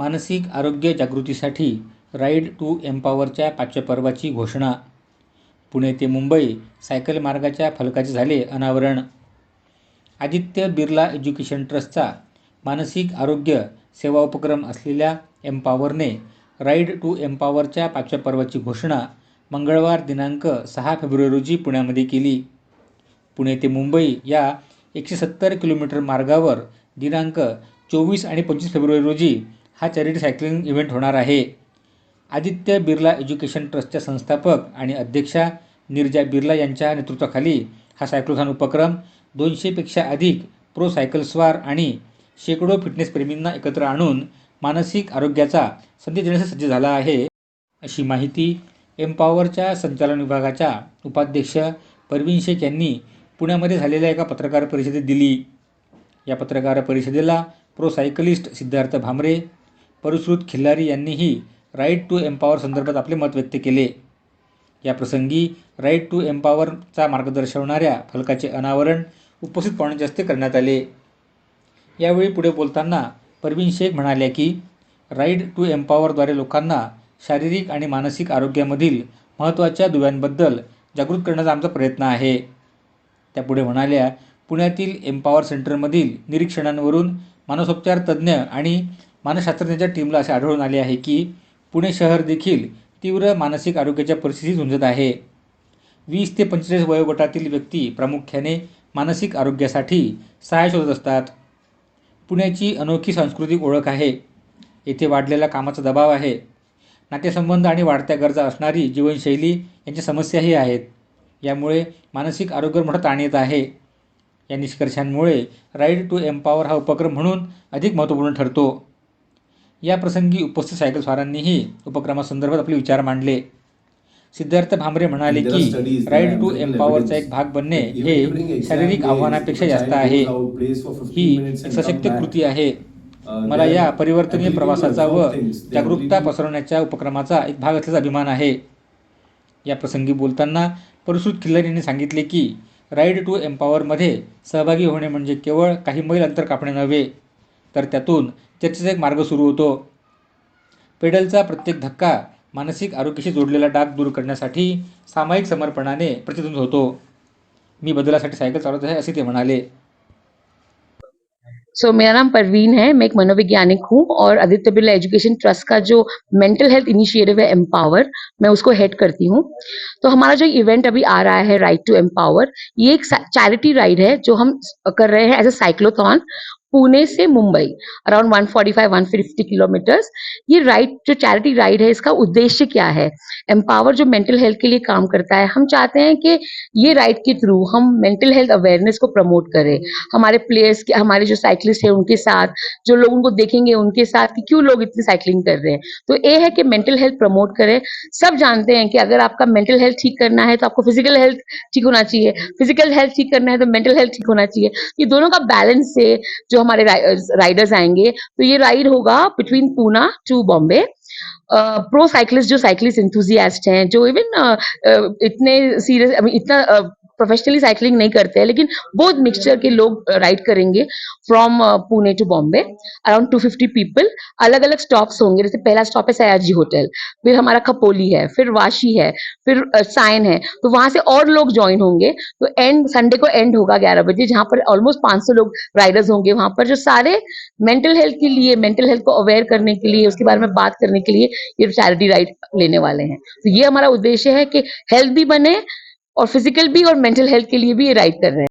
मानसिक आरोग्य जागृतीसाठी राईड टू एम्पॉवरच्या पाचव्या पर्वाची घोषणा. पुणे ते मुंबई सायकल मार्गाच्या फलकाचे झाले अनावरण. आदित्य बिर्ला एज्युकेशन ट्रस्टचा मानसिक आरोग्य सेवा उपक्रम असलेल्या एम्पॉवरने राईड टू एम्पॉवरच्या पाचव्या पर्वाची घोषणा मंगळवार दिनांक सहा फेब्रुवारी रोजी पुण्यामध्ये केली. पुणे ते मुंबई या एकशे सत्तर किलोमीटर मार्गावर दिनांक चोवीस आणि पंचवीस फेब्रुवारी रोजी हा चॅरिटी सायकलिंग इव्हेंट होणार आहे. आदित्य बिर्ला एज्युकेशन ट्रस्टच्या संस्थापक आणि अध्यक्षा निर्जा बिर्ला यांच्या नेतृत्वाखाली हा सायक्लोथॉन उपक्रम दोनशेपेक्षा अधिक प्रो सायकलस्वार आणि शेकडो फिटनेसप्रेमींना एकत्र आणून मानसिक आरोग्याचा संधी देण्यास सज्ज झाला आहे. अशी माहिती एम्पॉवरच्या संचालन विभागाच्या उपाध्यक्ष परवीन शेख यांनी पुण्यामध्ये झालेल्या एका पत्रकार परिषदेत दिली. या पत्रकार परिषदेला प्रो सायकलिस्ट सिद्धार्थ भामरे परश्रुत खिल्लारी यांनीही राईट टू एम्पॉवर संदर्भात आपले मत व्यक्त केले. या प्रसंगी राईट टू एम्पॉवरचा मार्ग दर्शवणाऱ्या फलकाचे अनावरण उपस्थित पाहुण्यांच्या हस्ते करण्यात आले. यावेळी पुढे बोलताना परवीन शेख म्हणाल्या की राईड टू एम्पॉवरद्वारे लोकांना शारीरिक आणि मानसिक आरोग्यामधील महत्त्वाच्या दुव्यांबद्दल जागृत करण्याचा आमचा प्रयत्न आहे. त्या पुढे म्हणाल्या पुण्यातील एम्पॉवर सेंटरमधील निरीक्षणांवरून मानसोपचार तज्ज्ञ आणि मानसशास्त्रज्ञांच्या टीमला असे आढळून आले आहे की पुणे शहर देखील तीव्र मानसिक आरोग्याच्या परिस्थितीत झुंजत आहे. वीस ते पंचेचाळीस वयोगटातील व्यक्ती प्रामुख्याने मानसिक आरोग्यासाठी सहाय्य शोधत असतात. पुण्याची अनोखी सांस्कृतिक ओळख आहे. येथे वाढलेला कामाचा दबाव आहे. नातेसंबंध आणि वाढत्या गरजा असणारी जीवनशैली यांच्या समस्याही आहेत. यामुळे मानसिक आरोग्य मोठा ताण येत आहे. या निष्कर्षांमुळे राईड टू एम्पॉवर हा उपक्रम म्हणून अधिक महत्त्वपूर्ण ठरतो. या प्रसंगी उपस्थित सायकल स्वारांनीही उपक्रमासंदर्भात आपले विचार मांडले. सिद्धार्थ भामरे म्हणाले की राईड टू एम्पॉवरचा एक भाग बनणे हे शारीरिक आव्हानापेक्षा जास्त आहे. ही एक सशक्त कृती आहे. मला या परिवर्तनीय प्रवासाचा व जागरूकता पसरवण्याच्या उपक्रमाचा एक भाग असल्याचा अभिमान आहे. या प्रसंगी बोलताना परशुत खिल्लार यांनी सांगितले की राईड टू एम्पॉवरमध्ये सहभागी होणे म्हणजे केवळ काही मैल अंतर कापणे नव्हे. तर त्यातून चर्चेचा एक मार्ग सुरू होतो. पेडलचा प्रत्येक धक्का मानसिक आरोग्याशी जोडलेला डाग दूर करण्यासाठी सामायिक समर्पणाने प्रतिध्वनित होतो. मी बदलासाठी सायकल चालवत आहे असे ते म्हणाले. सो so, मेरा नाम परवीन है मैं एक मनोवैज्ञानिक हूँ और आदित्य बिरला एजुकेशन ट्रस्ट का जो मेंटल हेल्थ इनिशिएटिव है एम्पावर मैं उसको हेड करती हूँ। तो हमारा जो इवेंट अभी आ रहा है राइट टू एम्पावर ये एक चैरिटी राइड है जो हम कर रहे हैं एज अ साइक्लोथॉन पुणे से मुंबई अराउंड 145 150 किलोमीटर्स ये राइड जो चैरिटी राइड है, इसका उद्देश्य क्या है? एम्पावर जो मेंटल हेल्थ के लिए काम करता है, हम चाहते हैं कि ये राइड के थ्रू हम मेंटल हेल्थ अवेयरनेस को प्रमोट करें। हमारे प्लेयर्स के, हमारे जो साइकिलिस्ट है, उनके साथ, जो लोग उनको देखेंगे, उनके साथ कि क्यों लोग इतनी साइकिलिंग कर रहे हैं। तो ये है कि मेंटल हेल्थ प्रमोट करें। सब जानते हैं कि अगर आपका मेंटल हेल्थ ठीक करना है तो आपको फ़िज़िकल हेल्थ ठीक होना चाहिए। फ़िज़िकल हेल्थ ठीक करना है तो मेंटल हेल्थ ठीक होना चाहिए। ये दोनों का बैलेंस से जो हमारे राइडर्स आएँगे तो ये राइड होगा between Poona to Bombay pro cyclist जो साइकिलिस्ट इंथुजियास्ट हैं, जो इवन इतने सीरियस इतना प्रोफेशनली साइकिलिंग नहीं करते हैं, लेकिन बहुत मिक्सचर के लोग राइड करेंगे from Pune to Bombay around 250 people अलग अलग स्टॉप्स होंगे, जैसे पहला स्टॉप है सयाजी होटल फिर हमारा खपोली है, फिर वाशी है, फिर साइन है तो वहाँ से और लोग ज्वाइन होंगे तो एंड संडे को एंड होगा ग्यारह बजे, जहाँ पर ऑलमोस्ट 500 लोग राइडर्स होंगे वहाँ पर, जो सारे मेंटल हेल्थ के लिए मेंटल हेल्थ को अवेयर करने के लिए, उसके बारे में बात करने के लिए ये चैरिटी राइड लेने वाले हैं। तो ये हमारा उद्देश्य है कि हेल्थ भी बने और फिजिकल भी और मेंटल हेल्थ के लिए भी ये राइड कर रहे हैं।